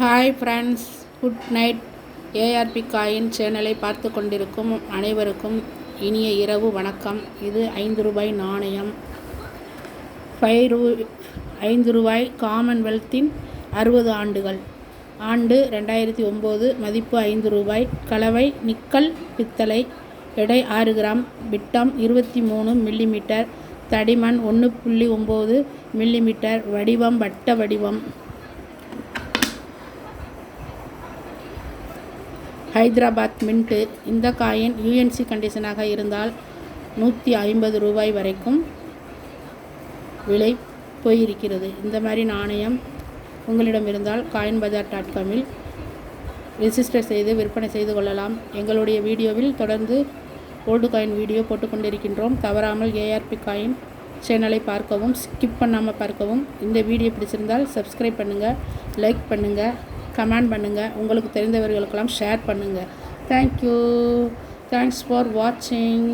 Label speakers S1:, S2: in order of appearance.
S1: Hi friends good night ARP coin சேனலை பார்த்து கொண்டிருக்கும் அனைவருக்கும் இனிய இரவு வணக்கம். இது ஐந்து ரூபாய் நாணயம். ஃபைவ் ரூ ஐந்து ரூபாய் காமன்வெல்த்தின் அறுபது ஆண்டுகள். ஆண்டு ரெண்டாயிரத்தி ஒம்பது மதிப்பு ஐந்து ரூபாய். கலவை நிக்கல் பித்தளை எடை ஆறு கிராம். விட்டம் இருபத்தி மூணு மில்லிமீட்டர். தடிமன் ஒன்று புள்ளி ஒம்பது மில்லிமீட்டர். வடிவம் வட்ட வடிவம். ஹைதராபாத் மின்ட்டு இந்த காயின் யூஎன்சி கண்டிஷனாக இருந்தால் நூற்றி ஐம்பது ரூபாய் வரைக்கும் விலை போயிருக்கிறது. இந்த மாதிரி நாணயம் உங்களிடம் இருந்தால் காயின் பஜார் டாட் காமில் ரிஜிஸ்டர் செய்து விற்பனை செய்து கொள்ளலாம். எங்களுடைய வீடியோவில் தொடர்ந்து ஓல்டு காயின் வீடியோ போட்டுக்கொண்டிருக்கின்றோம் தவறாமல் ஏஆர்பி காயின் சேனலை பார்க்கவும் ஸ்கிப் பண்ணாமல் பார்க்கவும். இந்த வீடியோ பிடிச்சிருந்தால் சப்ஸ்கிரைப் பண்ணுங்கள் லைக் பண்ணுங்கள் கமெண்ட் பண்ணுங்கள் உங்களுக்கு தெரிந்தவர்களுக்கெல்லாம் ஷேர் பண்ணுங்கள் தேங்க்யூ தேங்க்ஸ் ஃபார் வாட்சிங்